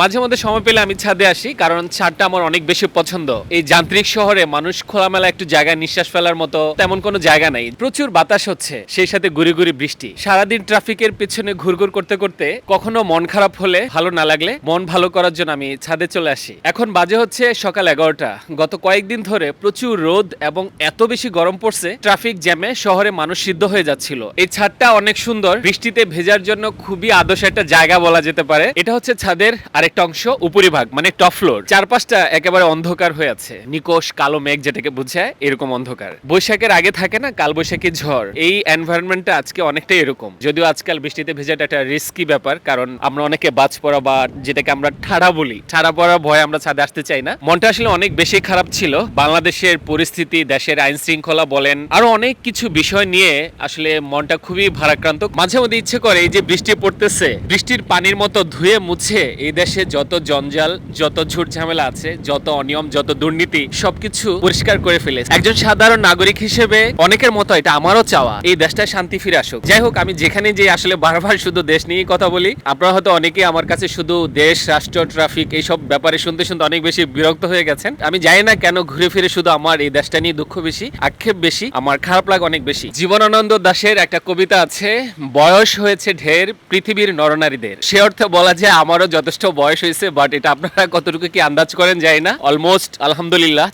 মাঝে মধ্যে সময় পেলে আমি ছাদে আসি, কারণ ছাদটা আমার অনেক বেশি পছন্দ। এই যান্ত্রিক শহরে মানুষ খোলামেলা একটু জায়গায় নিঃশ্বাস ফেলার মতো তেমন কোনো জায়গা নাই। প্রচুর বাতাস হচ্ছে, সেই সাথে গুড়ি গুড়ি বৃষ্টি। সারাদিন ট্রাফিকের পিছনে ঘুরঘুর করতে করতে কখনো মন খারাপ হলে ভালো না লাগলে মন ভালো করার জন্য আমি ছাদে চলে আসি। এখন বাজে হচ্ছে সকাল এগারোটা। গত কয়েকদিন ধরে প্রচুর রোদ এবং এত বেশি গরম পড়ছে, ট্রাফিক জ্যামে শহরে মানুষ সিদ্ধ হয়ে যাচ্ছিল। এই ছাদটা অনেক সুন্দর, বৃষ্টিতে ভেজার জন্য খুবই আদর্শ একটা জায়গা বলা যেতে পারে। এটা হচ্ছে ছাদের আরেকটা অংশ উপরিভাগ মানে টপ ফ্লোর চারপাশটা একেবারে অন্ধকার হয়ে আছে। নিকোষ, কালো মেঘ যেটাকে বুঝায়, এরকম অন্ধকার। বৈশাখের আগে থাকে না কাল বৈশাখী ঝড়। এই এনভায়রনমেন্টটা আজকে অনেকটাই এরকম। যদিও আজকাল বৃষ্টিতে ভেজাটা একটা রিস্কি ব্যাপার, কারণ আমরা অনেকে বাজ পড়া বা যেটাকে আমরা ঠাড়া বলি। ঠাড়া পড়ার ভয়ে আমরা ছাদে আসতে চাই না। মনটা আসলে অনেক বেশি খারাপ ছিল। বাংলাদেশের পরিস্থিতি, দেশের আইন শৃঙ্খলা বলেন, আরও অনেক কিছু বিষয় নিয়ে আসলে মনটা খুবই ভারাক্রান্ত। মাঝে মধ্যে ইচ্ছে করে এই যে বৃষ্টি পড়তেছে, বৃষ্টির পানির মতো ধুয়ে মুছে এই দেশে যত জঞ্জাল, যত ঝুট ঝামেলা আছে, যত অনিয়ম, যত দুর্নীতি, সবকিছু পরিষ্কার করে ফেলে একজন সাধারণ নাগরিক হিসেবে অনেকের মতো এটা আমারও চাওয়া, এই দেশটা শান্তি ফিরে আসুক। যাই হোক, আমি যেখানে যে আসলে বারবার শুধু দেশ নিয়েই কথা বলি, আপনারা হয়তো অনেকেই আমার কাছে শুধু দেশ, রাষ্ট্র, ট্রাফিক এইসব ব্যাপারে শুনতে শুনতে অনেক বেশি বিরক্ত হয়ে গেছেন। আমি জানি না কেন ঘুরে ফিরে শুধু আমার এই দেশটা নিয়ে দুঃখ বেশি, আক্ষেপ বেশি, আমার খারাপ লাগে অনেক বেশি। জীবনানন্দ দাশের একটা কবিতা আছে, বয়স হয়েছে ঢের পৃথিবীর নরনারীদের। সে অর্থে বলা যায়, আমারও যথেষ্ট বয়স হয়েছে বাট এটা আপনারা কতটুকু কি আন্দাজ করেন? যায় না। অলমোস্ট আলহামদুলিল্লাহ।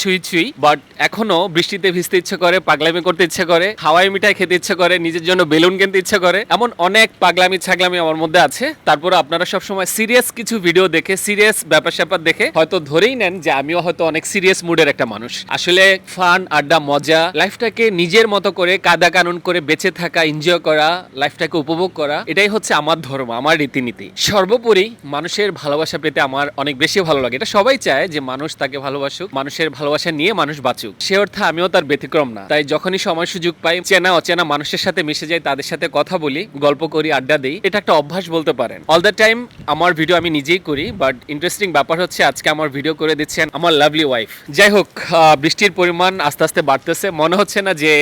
ছুঁই ছুঁই বাট এখনও বৃষ্টিতে ভিজতে ইচ্ছে করে, পাগলামি করতে ইচ্ছে করে, হাওয়াই মিঠাই খেতে ইচ্ছে করে, নিজের জন্য বেলুন কিনতে ইচ্ছে করে, এমন অনেক পাগলামি ছাগলামি আমার মধ্যে আছে। তারপরে আপনারা সবসময় সিরিয়াস কিছু ভিডিও দেখে সিরিয়াস ব্যাপার স্যাপার দেখে হয়তো ধরেই নেন যে আমিও হয়তো অনেক সিরিয়াস মুডের একটা মানুষ। আসলে ফান আড্ডা, মজা লাইফটাকে নিজের মতো করে কাদা কানুন করে বেঁচে থাকা এনজয় করা লাইফটাকে উপভোগ করা, এটাই হচ্ছে আমার ধর্ম, আমার রীতিনীতি। সর্বোপরি মানুষের ভালোবাসা পেতে আমার অনেক বেশি ভালো লাগে। এটা সবাই চায় যে মানুষ তাকে ভালোবাসুক, মানুষের ভালোবাসা নিয়ে মানুষ বাঁচুক। সে অর্থে আমিও তার ব্যতিক্রম না। তাই যখনই সময় সুযোগ পাই, চেনা, অচেনা মানুষের সাথে মিশে যাই, তাদের সাথে কথা বলি, গল্প করি, আড্ডা দিই, এটা একটা অভ্যাস বলতে পারেন। অল দ্য টাইম আমার ভিডিও আমি নিজেই করি বাট ইন্টারেস্টিং ব্যাপার হচ্ছে আজকে আমার ভিডিও করে দিচ্ছেন আমার লাভলি ওয়াইফ যাই হোক বৃষ্টির পরিমাণ আস্তে আস্তে বাড়তেছে। মনে হচ্ছে না যে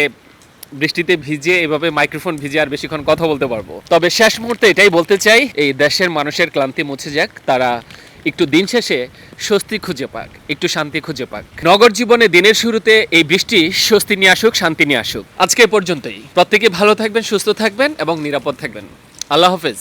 বৃষ্টিতে ভিজে এভাবে মাইক্রোফোন ভিজে আর বেশিক্ষণ কথা বলতে পারব। তবে শেষ মুহূর্তে এটাই বলতে চাই, এই দেশের মানুষের ক্লান্তি মুছে যাক, তারা একটু দিন শেষে স্বস্তি খুঁজে পাক, একটু শান্তি খুঁজে পাক। নগর জীবনে দিনের শুরুতে এই বৃষ্টি স্বস্তি নিয়ে আসুক, শান্তি নিয়ে আসুক। আজকে পর্যন্তই। প্রত্যেকে ভালো থাকবেন, সুস্থ থাকবেন এবং নিরাপদ থাকবেন। আল্লাহ হাফেজ।